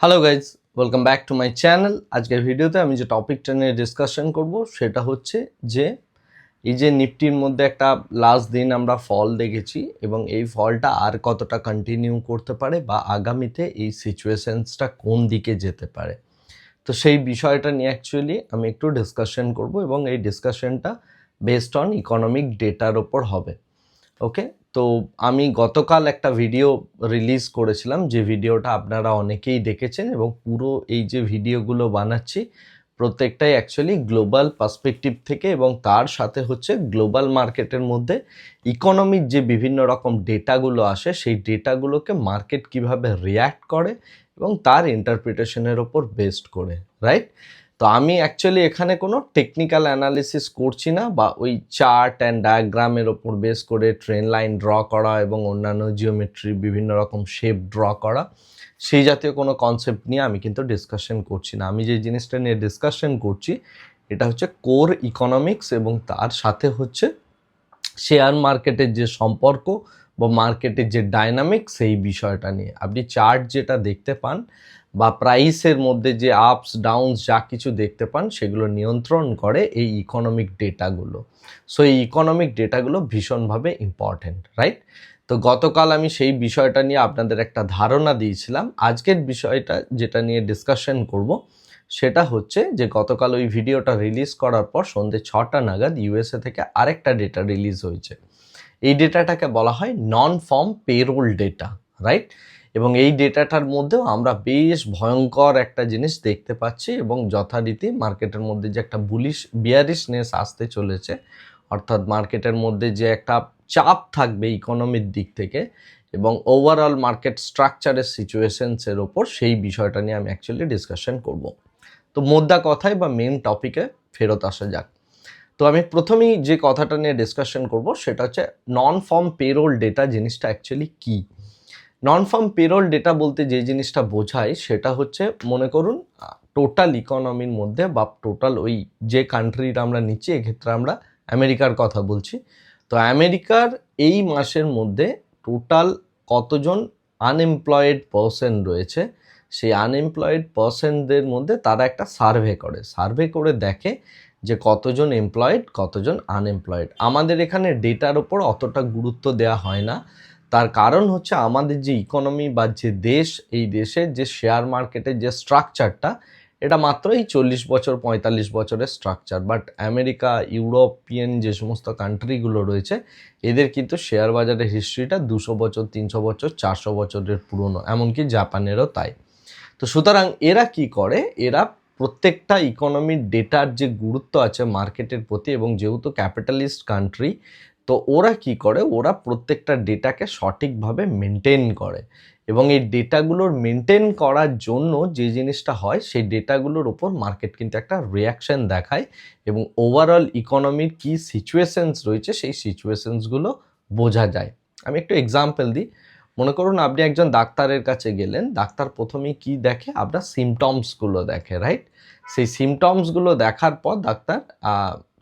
Hello guys welcome back to my channel আজকের ভিডিওতে আমি যে টপিকটা নিয়ে ডিসকাশন করব, সেটা হচ্ছে যে, এই যে নিফটির মধ্যে একটা লাস্ট দিন আমরা ফল দেখেছি এবং এই ফলটা আর কতটা কন্টিনিউ করতে পারে বা আগামীতে এই সিচুয়েশনসটা কোন দিকে যেতে পারে। তো সেই বিষয়টা নিয়ে অ্যাকচুয়ালি আমি একটু ডিসকাশন করব এবং এই ডিসকাশনটা বেসড অন ইকোনমিক ডেটার ওপর হবে। ওকে তো আমি গতকাল একটা ভিডিও রিলিজ করেছিলাম, যে ভিডিওটা আপনারা অনেকেই দেখেছেন এবং পুরো এই যে ভিডিওগুলো বানাচ্ছি, প্রত্যেকটাই অ্যাকচুয়ালি গ্লোবাল পার্সপেক্টিভ থেকে এবং তার সাথে হচ্ছে গ্লোবাল মার্কেটের মধ্যে ইকোনমির যে বিভিন্ন রকম ডেটাগুলো আসে, সেই ডেটাগুলোকে মার্কেট কীভাবে রিয়্যাক্ট করে এবং তার ইন্টারপ্রিটেশনের ওপর বেসড করে রাইট তো আমি অ্যাকচুয়ালি এখানে কোনো টেকনিক্যাল অ্যানালিসিস করছি না বা ওই চার্ট অ্যান্ড ডায়াগ্রামের ওপর বেস করে ট্রেন লাইন ড্র করা এবং অন্যান্য জিওমেট্রি বিভিন্ন রকম শেপ ড্র করা, সেই জাতীয় কোনো কনসেপ্ট নিয়ে আমি কিন্তু ডিসকাশন করছি না। আমি যে জিনিসটা নিয়ে ডিসকাশন করছি, এটা হচ্ছে কোর ইকোনমিক্স এবং তার সাথে হচ্ছে শেয়ার মার্কেটের যে সম্পর্ক বা মার্কেটের যে ডাইনামিক সেই বিষয়টা নিয়ে। আপনি চার্ট যেটা দেখতে পান বা প্রাইসের মধ্যে যে আপস ডাউনস যা কিছু দেখতে পান, সেগুলো নিয়ন্ত্রণ করে এই ইকোনমিক ডেটাগুলো সো এই ইকোনমিক ডেটাগুলো ভীষণভাবে ইম্পর্ট্যান্ট রাইট তো গতকাল আমি সেই বিষয়টা নিয়ে আপনাদের একটা ধারণা দিয়েছিলাম। আজকের বিষয়টা যেটা নিয়ে ডিসকাশন করব, সেটা হচ্ছে যে গতকাল ওই ভিডিওটা রিলিজ করার পর সন্ধ্যে ছটা নাগাদ ইউএসএ থেকে আরেকটা ডেটা রিলিজ হয়েছে। এই ডেটাটাকে বলা হয় non form payroll data right এবং এই ডেটাটার মধ্যেও আমরা বেশ ভয়ঙ্কর একটা জিনিস দেখতে পাচ্ছি এবং যথারীতি মার্কেটের মধ্যে যে একটা বুলিশ বিয়ারিশনেস আসতে চলেছে, অর্থাৎ মার্কেটের মধ্যে যে একটা চাপ থাকবে ইকোনমির দিক থেকে এবং ওভারঅল মার্কেট স্ট্রাকচারের সিচুয়েশনসের ওপর সেই বিষয়টা নিয়ে আমি অ্যাকচুয়ালি ডিসকাশন করব। তো মোদ্দা কথায় বা মেন টপিকে ফেরত আসা যাক। তো আমি প্রথমেই যে কথাটা নিয়ে ডিসকাশন করব সেটা হচ্ছে নন ফর্ম পেরোল ডেটা জিনিসটা অ্যাকচুয়ালি কী? নন ফার্ম পেরোল ডেটা বলতে যে জিনিসটা বোঝায় সেটা হচ্ছে, মনে করুন টোটাল ইকোনমির মধ্যে বা টোটাল ওই যে কান্ট্রির আমরা নিচ্ছি, এক্ষেত্রে আমরা আমেরিকার কথা বলছি। তো আমেরিকার এই মাসের মধ্যে টোটাল কতজন আনএমপ্লয়েড পার্সন রয়েছে, সেই আনএমপ্লয়েড পার্সনদের মধ্যে তারা একটা সার্ভে করে। সার্ভে করে দেখে যে কতজন এমপ্লয়েড কতজন আনএমপ্লয়েড আমাদের এখানে ডেটার ওপর অতটা গুরুত্ব দেওয়া হয় না। তার কারণ হচ্ছে আমাদের যে ইকোনমি বা যে দেশ, এই দেশের যে শেয়ার মার্কেটের যে স্ট্রাকচারটা এটা মাত্র এই চল্লিশ বছর, পঁয়তাল্লিশ বছরের স্ট্রাকচার বাট আমেরিকা ইউরোপিয়ান যে সমস্ত কান্ট্রিগুলো রয়েছে, এদের কিন্তু শেয়ার বাজারের হিস্ট্রিটা দুশো বছর, তিনশো বছর, চারশো বছরের পুরনো, এমনকি জাপানেরও তাই। তো সুতরাং এরা কি করে? এরা প্রত্যেকটা ইকোনমির ডেটার যে গুরুত্ব আছে মার্কেটের প্রতি এবং যেহেতু ক্যাপিটালিস্ট কান্ট্রি তো ওরা কি করে? ওরা প্রত্যেকটা ডেটাকে সঠিকভাবে মেনটেন করে এবং এই ডেটাগুলোর মেনটেন করার জন্য যে জিনিসটা হয়, সেই ডেটাগুলোর ওপর মার্কেট কিন্তু একটা রিয়াকশন দেখায় এবং ওভারঅল ইকোনমির কী সিচুয়েশনস রয়েছে, সেই সিচুয়েশনসগুলো বোঝা যায়। আমি একটু এক্সাম্পল দিই। মনে করুন আপনি একজন ডাক্তারের কাছে গেলেন, ডাক্তার প্রথমেই কি দেখে? আপনার সিমটমসগুলো দেখে রাইট সেই সিমটমসগুলো দেখার পর ডাক্তার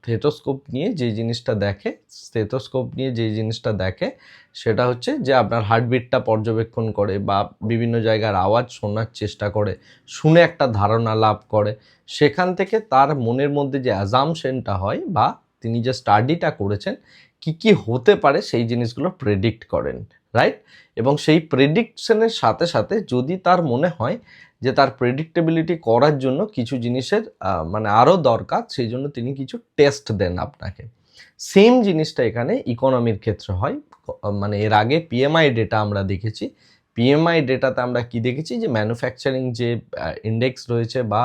স্টেথোস্কোপ নিয়ে যে জিনিসটা দেখে, স্টেথোস্কোপ নিয়ে যে জিনিসটা দেখে, সেটা হচ্ছে যে আপনার হার্টবিটটা পর্যবেক্ষণ করে বা বিভিন্ন জায়গার আওয়াজ শোনার চেষ্টা করে, শুনে একটা ধারণা লাভ করে। সেখান থেকে তার মনের মধ্যে যে অ্যাজামশনটা হয় বা তিনি যে স্টাডিটা করেছেন, কি কি হতে পারে সেই জিনিসগুলো প্রেডিক্ট করেন রাইট এবং সেই প্রেডিকশনের সাথে সাথে যদি তার মনে হয় যে তার প্রেডিক্টেবিলিটি করার জন্য কিছু জিনিসের মানে আরও দরকার, সেই জন্য তিনি কিছু টেস্ট দেন আপনাকে। সেম জিনিসটা এখানে ইকোনমির ক্ষেত্রে হয়। মানে এর আগে পিএমআই ডেটা আমরা দেখেছি। পিএমআই ডেটাতে আমরা কি দেখেছি? যে ম্যানুফ্যাকচারিং যে ইন্ডেক্স রয়েছে বা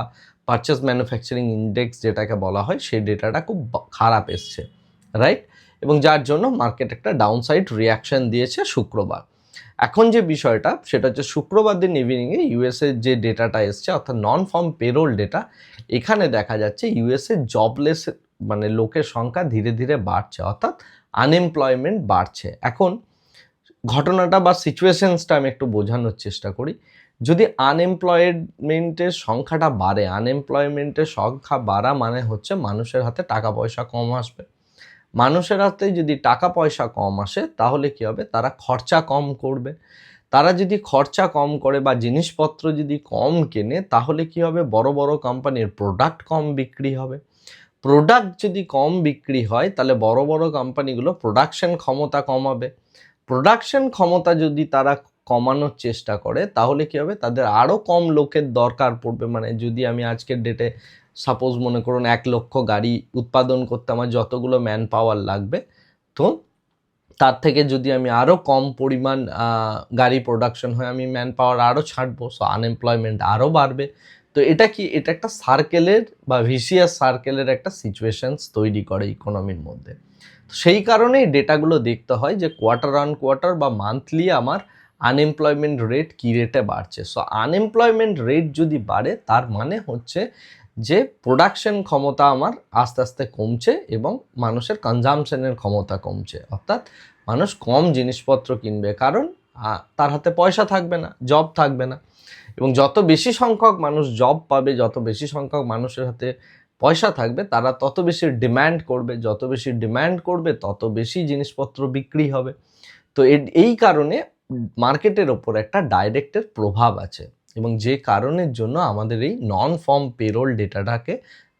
পারচেস ম্যানুফ্যাকচারিং ইন্ডেক্স যেটাকে বলা হয়, সেই ডেটাটা খুব খারাপ এসছে রাইট এবং যার জন্য মার্কেট একটা ডাউনসাইড রিয়াকশন দিয়েছে শুক্রবার। এখন যে বিষয়টা, সেটা হচ্ছে শুক্রবার দিন ইভিনিংয়ে ইউএসএ যে ডেটাটা এসছে, অর্থাৎ নন ফর্ম পেরোল ডেটা এখানে দেখা যাচ্ছে ইউএসএ জবলেস মানে লোকের সংখ্যা ধীরে ধীরে বাড়ছে, অর্থাৎ আনএমপ্লয়মেন্ট বাড়ছে। এখন ঘটনাটা বা সিচুয়েশনসটা আমি একটু বোঝানোর চেষ্টা করি। যদি আনএমপ্লয়মেন্টের সংখ্যাটা বাড়ে আনএমপ্লয়মেন্টের সংখ্যা বাড়া মানে হচ্ছে মানুষের হাতে টাকা পয়সা কম আসবে। মানুষের হাতে যদি টাকা পয়সা কম আসে, তাহলে কি হবে? তারা খরচা কম করবে। তারা যদি খরচা কম করে বা জিনিসপত্র যদি কম কেনে, তাহলে কি হবে? বড় বড় কোম্পানির প্রোডাক্ট কম বিক্রি হবে। প্রোডাক্ট যদি কম বিক্রি হয়, তাহলে বড় বড় কোম্পানিগুলো প্রোডাকশন ক্ষমতা কমাবে। প্রোডাকশন ক্ষমতা যদি তারা কমানোর চেষ্টা করে, তাহলে কি হবে? তাদের আরও কম লোকের দরকার পড়বে। মানে যদি আমি আজকের ডেটে সাপোজ মনে করুন এক লক্ষ গাড়ি উৎপাদন করতে আমার যতগুলো ম্যান পাওয়ার লাগবে, তো তার থেকে যদি আমি আরও কম পরিমাণ গাড়ি প্রোডাকশন হয় আমি ম্যান পাওয়ার আরও ছাড়বো সো আনএমপ্লয়মেন্ট আরও বাড়বে, তো এটা কি, এটা একটা সার্কেলের বা ভিসিয়াস সার্কেলের একটা সিচুয়েশানস তৈরি করে ইকোনমির মধ্যে। তো সেই কারণেই ডেটাগুলো দেখতে হয় যে কোয়ার্টার অন কোয়ার্টার বা মান্থলি আমার আনএমপ্লয়মেন্ট রেট কী রেটে বাড়ছে। সো আনএমপ্লয়মেন্ট রেট যদি বাড়ে, তার মানে হচ্ছে যে প্রোডাকশন ক্ষমতা আমার আস্তে আস্তে কমছে এবং মানুষের কনজামশনের ক্ষমতা কমছে। অর্থাৎ মানুষ কম জিনিসপত্র কিনবে, কারণ তার হাতে পয়সা থাকবে না জব থাকবে না। এবং যত বেশি সংখ্যক মানুষ জব পাবে, যত বেশি সংখ্যক মানুষের হাতে পয়সা থাকবে, তারা তত বেশি ডিম্যান্ড করবে। যত বেশি ডিম্যান্ড করবে, তত বেশি জিনিসপত্র বিক্রি হবে। তো এই কারণে মার্কেটের ওপর একটা ডাইরেক্টের প্রভাব আছে। এবং যে কারণের জন্য আমাদের এই নন ফর্ম পেরোল ডেটাটাকে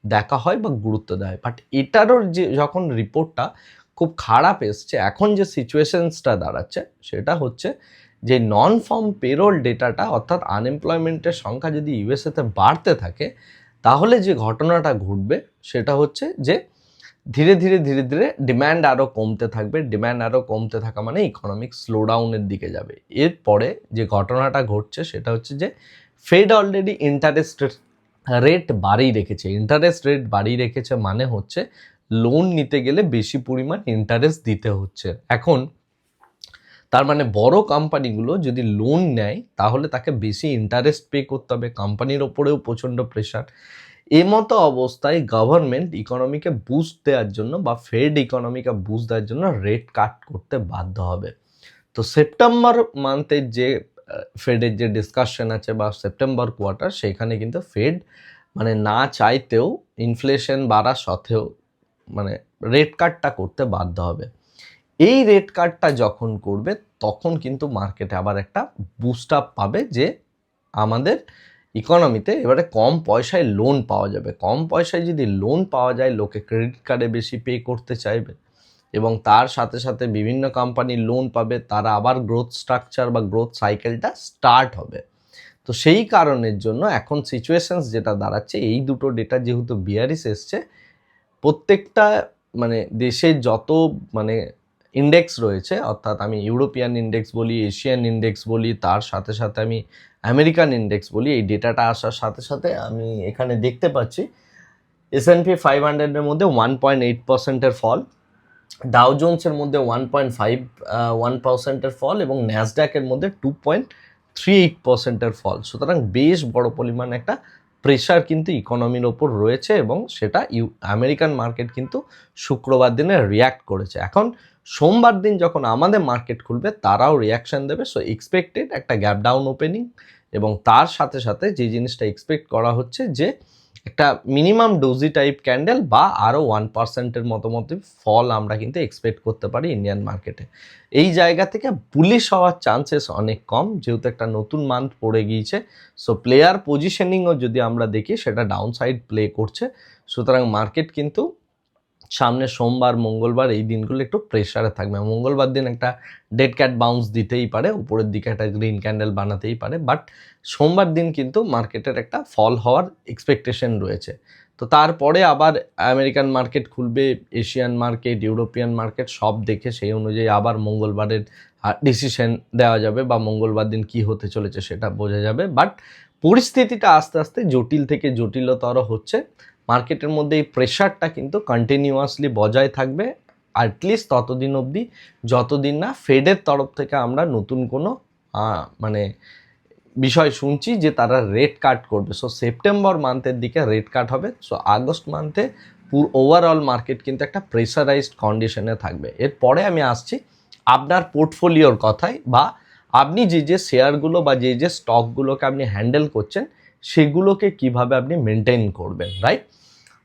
দেখা হয় বা গুরুত্ব হয়। বাট এটারও যে যখন রিপোর্টটা খুব খারাপ এসছে, এখন যে সিচুয়েশনসটা দাঁড়াচ্ছে, সেটা হচ্ছে যে নন ফর্ম পেরোল ডেটাটা অর্থাৎ আনএমপ্লয়মেন্টের সংখ্যা যদি ইউএসএতে বাড়তে থাকে, তাহলে যে ঘটনাটা ঘটবে, সেটা হচ্ছে যে ধীরে ধীরে ধীরে ধীরে ডিম্যান্ড আরও কমতে থাকবে। ডিম্যান্ড আরও কমতে থাকা মানে ইকোনমিক স্লোডাউনের দিকে যাবে। এরপরে যে ঘটনাটা ঘটছে সেটা হচ্ছে যে ফেড অলরেডি ইন্টারেস্ট রেট বাড়িয়ে রেখেছে। ইন্টারেস্ট রেট বাড়িয়ে রেখেছে মানে হচ্ছে লোন নিতে গেলে বেশি পরিমাণ ইন্টারেস্ট দিতে হচ্ছে। এখন তার মানে বড় কোম্পানিগুলো যদি লোন নেয় তাহলে তাকে বেশি ইন্টারেস্ট পে করতে হবে। কোম্পানির ওপরেও প্রচণ্ড প্রেশার এই মতো অবস্থায় গভর্নমেন্ট ইকোনমিকে বুস্ট দেওয়ার জন্য বা ফেড ইকোনমিকে বুস্ট দেওয়ার জন্য রেট কাট করতে বাধ্য হবে। তো সেপ্টেম্বর মান্থের যে ফেডের যে ডিসকাশন আছে বা সেপ্টেম্বর কোয়ার্টার সেখানে কিন্তু ফেড মানে না চাইতেও ইনফ্লেশন বাড়া সত্ত্বেও মানে রেট কাটটা করতে বাধ্য হবে। এই রেট কাটটা যখন করবে, তখন কিন্তু মার্কেটে আবার একটা বুস্ট আপ পাবে যে আমাদের ইকোনমিতে এবারে কম পয়সায় লোন পাওয়া যাবে। কম পয়সায় যদি লোন পাওয়া যায়, লোকে ক্রেডিট কার্ডে বেশি পে করতে চাইবে এবং তার সাথে সাথে বিভিন্ন কোম্পানি লোন পাবে, তারা আবার গ্রোথ স্ট্রাকচার বা গ্রোথ সাইকেলটা স্টার্ট হবে। তো সেই কারণের জন্য এখন সিচুয়েশনস যেটা দাঁড়াচ্ছে, এই দুটো ডেটা যেহেতু বিয়ারিস এসছে, প্রত্যেকটা মানে দেশের যত মানে ইন্ডেক্স রয়েছে, অর্থাৎ আমি ইউরোপিয়ান ইন্ডেক্স বলি এশিয়ান ইন্ডেক্স বলি, তার সাথে সাথে আমি আমেরিকান ইন্ডেক্স বলি, এই ডেটাটা আসার সাথে সাথে আমি এখানে দেখতে পাচ্ছি এস এন পি ফাইভ হান্ড্রেডের মধ্যে ওয়ান পয়েন্ট এইট পার্সেন্টের ফল ডাও জোন্সের মধ্যে ওয়ান পয়েন্ট ফাইভ ওয়ান পার্সেন্টের ফল এবং ন্যাসড্যাকের মধ্যে টু পয়েন্ট থ্রি এইট পার্সেন্টের ফল সুতরাং বেশ বড় পরিমাণ একটা প্রেশার কিন্তু ইকোনমির ওপর রয়েছে এবং সেটা ইউ আমেরিকান মার্কেট কিন্তু শুক্রবার দিনে রিয়্যাক্ট করেছে। এখন সোমবার দিন যখন আমাদের মার্কেট খুলবে, তারাও রিয়াকশান দেবে। সো এক্সপেক্টেড একটা গ্যাপ ডাউন ওপেনিং এবং তার সাথে সাথে যে জিনিসটা এক্সপেক্ট করা হচ্ছে যে, একটা মিনিমাম ডোজি টাইপ ক্যান্ডেল বা আরও ওয়ান পার্সেন্টের মতো মতো ফল আমরা কিন্তু এক্সপেক্ট করতে পারি ইন্ডিয়ান মার্কেটে এই জায়গা থেকে বুলিশ হওয়ার চান্সেস অনেক কম, যেহেতু একটা নতুন মান্থ পড়ে গিয়েছে। সো প্লেয়ার পজিশনিংও যদি আমরা দেখি, সেটা ডাউন সাইড প্লে করছে। সুতরাং মার্কেট কিন্তু সামনে সোমবার, মঙ্গলবার এই দিনগুলো একটু প্রেশারে থাকবে। মঙ্গলবার দিন একটা ডেড ক্যাট বাউন্স দিতেই পারে, উপরের দিকে একটা গ্রিন ক্যান্ডেল বানাতেই পারে বাট সোমবার দিন কিন্তু মার্কেটের একটা ফল হওয়ার এক্সপেকটেশন রয়েছে। তো তারপরে আবার আমেরিকান মার্কেট খুলবে এশিয়ান মার্কেট ইউরোপিয়ান মার্কেট সব দেখে সেই অনুযায়ী আবার মঙ্গলবারের ডিসিশন দেওয়া যাবে বা মঙ্গলবার দিন কি হতে চলেছে সেটা বোঝা যাবে। বাট পরিস্থিতিটা আস্তে আস্তে জটিল থেকে জটিলতর হচ্ছে। মার্কেটের মধ্যে এই প্রেশারটা কিন্তু কন্টিনিউয়াসলি বজায় থাকবে অ্যাটলিস্ট ততদিন অবধি। যতদিন না ফেডের তরফ থেকে আমরা নতুন কোনো মানে বিষয় শুনছি যে তারা রেট কাট করবে। সো সেপ্টেম্বর মান্থের দিকে রেট কাট হবে। সো আগস্ট মান্থে পুরো ওভারঅল মার্কেট কিন্তু একটা প্রেসারাইজড কন্ডিশনে থাকবে। এরপরে আমি আসছি আপনার পোর্টফোলিওর কথায় বা আপনি যে যে শেয়ারগুলো বা যে যে স্টকগুলোকে আপনি হ্যান্ডেল করছেন, সেগুলোকে কীভাবে আপনি মেনটেন করবেন রাইট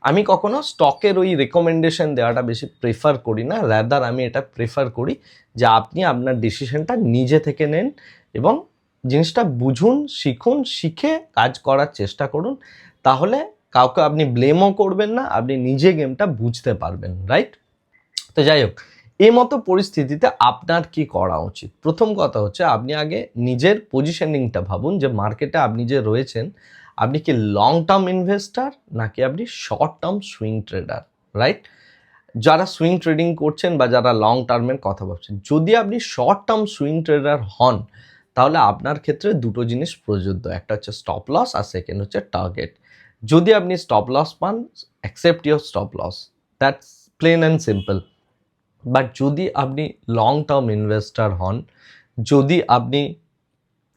আমি কখনো স্টকের ওই রেকমেন্ডেশন দেওয়াটা বেশি প্রেফার করি না র্যাদার আমি এটা প্রেফার করি যে আপনি আপনার ডিসিশনটা নিজে থেকে নেন এবং জিনিসটা বুঝুন, শিখুন, শিখে কাজ করার চেষ্টা করুন, তাহলে কাউকে আপনি ব্লেমও করবেন না, আপনি নিজে গেমটা বুঝতে পারবেন রাইট তো যাই হোক, এই মতো পরিস্থিতিতে আপনার কি করা উচিত? প্রথম কথা হচ্ছে আপনি আগে নিজের পজিশনিংটা ভাবুন যে মার্কেটে আপনি যে রয়েছেন আপনি কি লং টার্ম ইনভেস্টার নাকি আপনি short term swing trader right যারা সুইং ট্রেডিং করছেন বা যারা লং টার্মের কথা ভাবছেন, যদি আপনি শর্ট টার্ম সুইং ট্রেডার হন, তাহলে আপনার ক্ষেত্রে দুটো জিনিস প্রযোজ্য। একটা হচ্ছে স্টপ লস আর সেকেন্ড হচ্ছে টার্গেট যদি আপনি স্টপ লস পান accept your stop loss that's plain and simple but যদি আপনি লং টার্ম ইনভেস্টার হন, যদি আপনি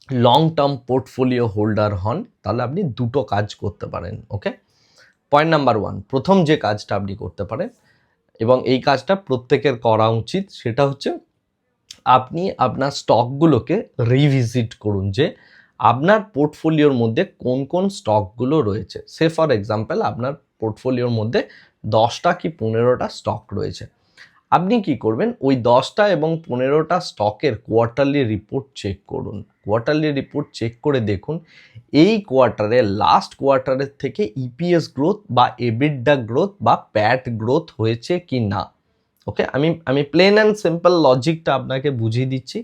লং টার্ম পোর্টফোলিও হোল্ডার হন, তাহলে আপনি দুটো কাজ করতে পারেন ওকে পয়েন্ট নাম্বার ওয়ান প্রথম যে কাজটা আপনি করতে পারেন, এবং এই কাজটা প্রত্যেকের করা উচিত, সেটা হচ্ছে আপনি আপনার স্টকগুলোকে রিভিজিট করুন, যে আপনার পোর্টফোলিওর মধ্যে কোন কোন স্টকগুলো রয়েছে। সে ফর এক্সাম্পল আপনার পোর্টফোলিওর মধ্যে দশটা কি পনেরোটা স্টক রয়েছে। আপনি কি করবেন? ওই দশটা এবং পনেরোটা স্টকের কোয়ার্টারলি রিপোর্ট চেক করুন। কোয়ার্টারলি রিপোর্ট চেক করে দেখুন, এই কোয়ার্টারে লাস্ট কোয়ার্টারের থেকে ইপিএস গ্রোথ বা এবিডা গ্রোথ বা প্যাট গ্রোথ হয়েছে কি না? ওকে আমি আমি প্লেন অ্যান্ড সিম্পল লজিকটা আপনাকে বুঝিয়ে দিচ্ছি।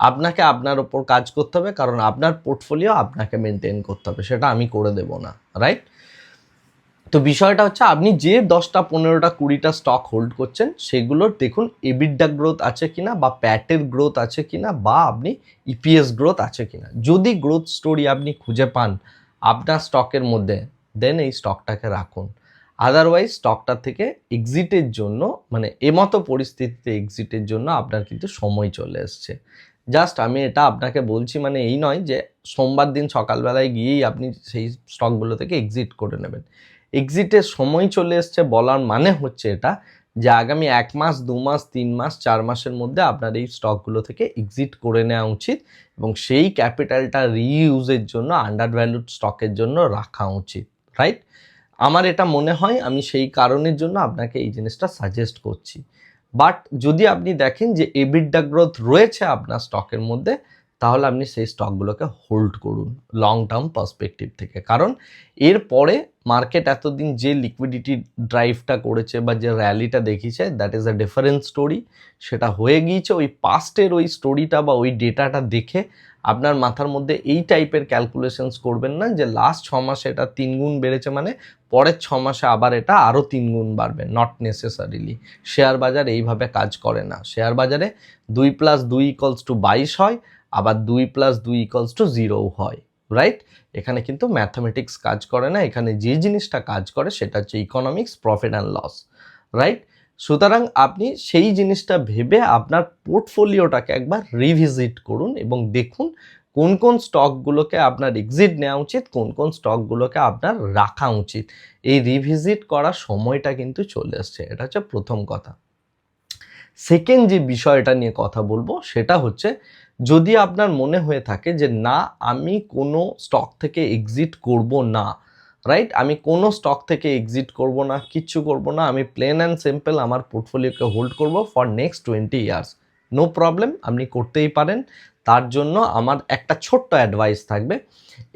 আপনাকে আপনার ওপর কাজ করতে হবে, কারণ আপনার পোর্টফোলিও আপনাকে মেনটেন করতে হবে, সেটা আমি করে দেব না রাইট তো বিষয়টা হচ্ছে আপনি যে দশটা, পনেরোটা, কুড়িটা স্টক হোল্ড করছেন, সেগুলোর দেখুন এবিডা গ্রোথ আছে কিনা বা প্যাটের গ্রোথ আছে কিনা বা আপনি ইপিএস গ্রোথ আছে কিনা। যদি গ্রোথ স্টোরি আপনি খুঁজে পান আপনার স্টকের মধ্যে দেন এই স্টকটাকে রাখুন। আদারওয়াইজ স্টকটা থেকে এক্সিটের জন্য মানে এমতো পরিস্থিতিতে এক্সিটের জন্য আপনার কিন্তু সময় চলে এসছে। জাস্ট আমি এটা আপনাকে বলছি মানে এই নয় যে সোমবার দিন সকালবেলায় গিয়েই আপনি সেই স্টকগুলো থেকে এক্সিট করে নেবেন। এক্সিটের সময় চলে এসছে বলার মানে হচ্ছে এটা যে আগামী এক মাস, দু মাস, তিন মাস, চার মাসের মধ্যে আপনার এই স্টকগুলো থেকে এক্সিট করে নেওয়া উচিত এবং সেই ক্যাপিটালটা রিইউজের জন্য আন্ডার ভ্যালুড স্টকের জন্য রাখা উচিত রাইট আমার এটা মনে হয়, আমি সেই কারণের জন্য আপনাকে এই জিনিসটা সাজেস্ট করছি। বাট যদি আপনি দেখেন যে এবিডা গ্রোথ রয়েছে আপনার স্টকের মধ্যে তাহলে আপনি সেই স্টকগুলোকে হোল্ড করুন লং টার্ম পার্সপেক্টিভ থেকে। কারণ এরপরে মার্কেট এতদিন যে লিকুইডিটি ড্রাইভটা করেছে বা যে র্যালিটা দেখিয়েছে that is a different story সেটা হয়ে গিয়েছে ওই পাস্টের ওই স্টোরিটা বা ওই ডেটাটা দেখে আপনার মাথার মধ্যে এই টাইপের ক্যালকুলেশনস করবেন না যে লাস্ট ছ মাসে এটা তিন গুণ বেড়েছে মানে পরের ছ মাসে আবার এটা আরও তিন গুণ বাড়বে নট নেসেসারিলি শেয়ার বাজার এইভাবে কাজ করে না। শেয়ার বাজারে দুই প্লাস দুই ইকলস টু বাইশ হয়। আবার দুই প্লাস দুই ইকলস টু জিরোও হয় রাইট এখানে কিন্তু ম্যাথামেটিক্স কাজ করে না, এখানে যে জিনিসটা কাজ করে সেটা হচ্ছে economics profit and loss right সুতরাং আপনি সেই জিনিসটা ভেবে আপনার পোর্টফোলিওটাকে একবার রিভিজিট করুন এবং দেখুন কোন কোন স্টকগুলোকে আপনার এক্সিট নেওয়া উচিত, কোন কোন স্টকগুলোকে আপনার রাখা উচিত। এই রিভিজিট করার সময়টা কিন্তু চলে এসছে এটা হচ্ছে প্রথম কথা। সেকেন্ড যে বিষয়টা নিয়ে কথা বলব, সেটা হচ্ছে যদি আপনার মনে হয়ে থাকে যে, না, আমি কোনো স্টক থেকে এক্সিট করব না রাইট আমি কোনো স্টক থেকে এক্সিট করব না, কিচ্ছু করব না, আমি প্লেন অ্যান্ড সিম্পল আমার পোর্টফোলিওকে হোল্ড করব for next twenty years no problem আপনি করতেই পারেন। তার জন্য আমার একটা ছোট্ট অ্যাডভাইস থাকবে।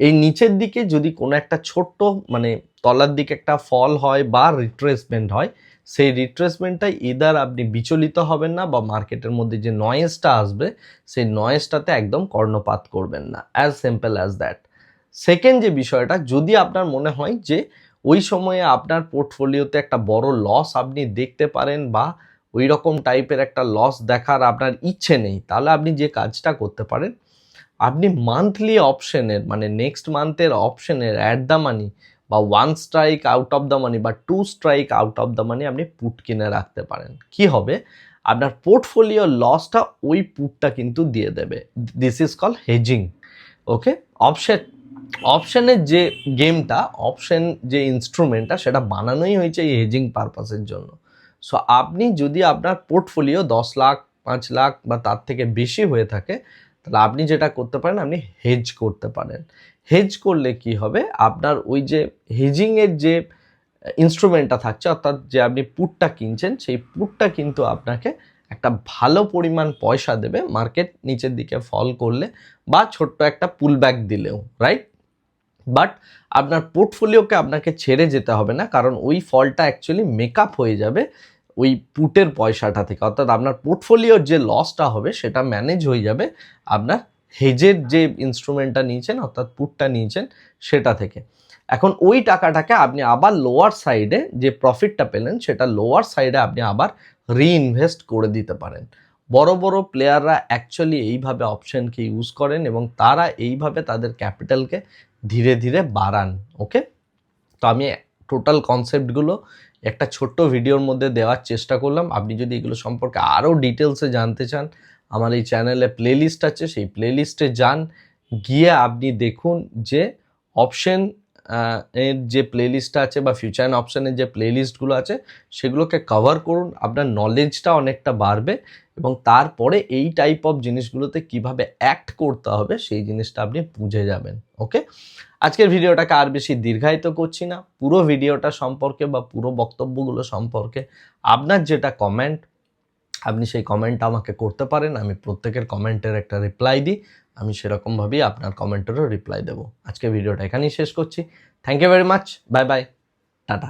এই নিচের দিকে যদি কোনো একটা ছোট্ট মানে তলার দিকে একটা ফল হয় বা রিট্রেসমেন্ট হয়, সেই রিট্রেসমেন্টটাই ইদার আপনি বিচলিত হবেন না বা মার্কেটের মধ্যে যে নয়েজটা আসবে, সেই নয়েজটাতে একদম কর্ণপাত করবেন না as simple as that second যে বিষয়টা, যদি আপনার মনে হয় যে ওই সময়ে আপনার পোর্টফোলিওতে একটা বড় লস আপনি দেখতে পারেন বা ওই রকম টাইপের একটা লস দেখার আপনার ইচ্ছে নেই, তাহলে আপনি যে কাজটা করতে পারেন, আপনি মান্থলি অপশনের মানে নেক্সট মান্থের অপশনের অ্যাট দ্য মানি বা one strike out of the money বা two strike out of the money আপনি পুট কিনে রাখতে পারেন। কি হবে? আপনার পোর্টফোলিও লসটা ওই পুটটা কিন্তু দিয়ে দেবে। This is call hedging okay option অপশনের যে গেমটা অপশন যে ইনস্ট্রুমেন্টটা সেটা বানানোই হয়েছে এই হেজিং পারপাসের জন্য। সো আপনি যদি আপনার পোর্টফোলিও দশ লাখ, পাঁচ লাখ বা তার থেকে বেশি হয়ে থাকে, তাহলে আপনি যেটা করতে পারেন, আপনি হেজ করতে পারেন। হেজ করলে কি হবে? আপনার ওই যে হেজিংয়ের যে ইনস্ট্রুমেন্টটা থাকছে, অর্থাৎ যে আপনি পুটটা কিনছেন, সেই পুটটা কিন্তু আপনাকে একটা ভালো পরিমাণ পয়সা দেবে মার্কেট নিচের দিকে ফল করলে বা ছোট্ট একটা পুল ব্যাক দিলেও রাইট বাট আপনার পোর্টফোলিওকে আপনাকে ছেড়ে যেতে হবে না, কারণ ওই ফলটা অ্যাকচুয়ালি মেকআপ হয়ে যাবে ওই পুটের পয়সাটা থেকে। অর্থাৎ আপনার পোর্টফোলিওর যে লসটা হবে, সেটা ম্যানেজ হয়ে যাবে আপনার হেজের যে ইনস্ট্রুমেন্টটা নিয়েছেন, অর্থাৎ পুটটা নিয়েছেন, সেটা থেকে। এখন ওই টাকাটাকে আপনি আবার লোয়ার সাইডে যে প্রফিটটা পেলেন, সেটা লোয়ার সাইডে আপনি আবার রিইনভেস্ট করে দিতে পারেন। বড় বড় প্লেয়াররা অ্যাকচুয়ালি এইভাবে অপশনকে ইউজ করেন এবং তারা এইভাবে তাদের ক্যাপিটালকে ধীরে ধীরে বাড়ান ওকে তো আমি টোটাল কনসেপ্টগুলো একটা ছোট্ট ভিডিওর মধ্যে দেওয়ার চেষ্টা করলাম। আপনি যদি এগুলো সম্পর্কে আরও ডিটেলসে জানতে চান আমার এই চ্যানেলে প্লেলিস্ট আছে, সেই প্লেলিস্টে যান, গিয়ে আপনি দেখুন যে অপশন এর যে প্লেলিস্টটা আছে বা ফিউচার অ্যান্ড অপশানের যে প্লেলিস্টগুলো আছে, সেগুলোকে কভার করুন, আপনার নলেজটা অনেকটা বাড়বে এবং তারপরে এই টাইপ অফ জিনিসগুলোতে কীভাবে অ্যাক্ট করতে হবে, সেই জিনিসটা আপনি বুঝে যাবেন ওকে আজকের ভিডিওটাকে আর বেশি দীর্ঘায়িত করছি না, পুরো ভিডিওটা সম্পর্কে বা পুরো বক্তব্যগুলো সম্পর্কে আপনার যেটা কমেন্ট আপনি সেই কমেন্ট আমাকে করতে পারেন, আমি প্রত্যেকের কমেন্টের একটা রিপ্লাই দিই, আমি সেরকমভাবেই আপনার কমেন্টেরও রিপ্লাই দেবো। আজকে ভিডিওটা এখানেই শেষ করছি। Thank you very much bye bye tata.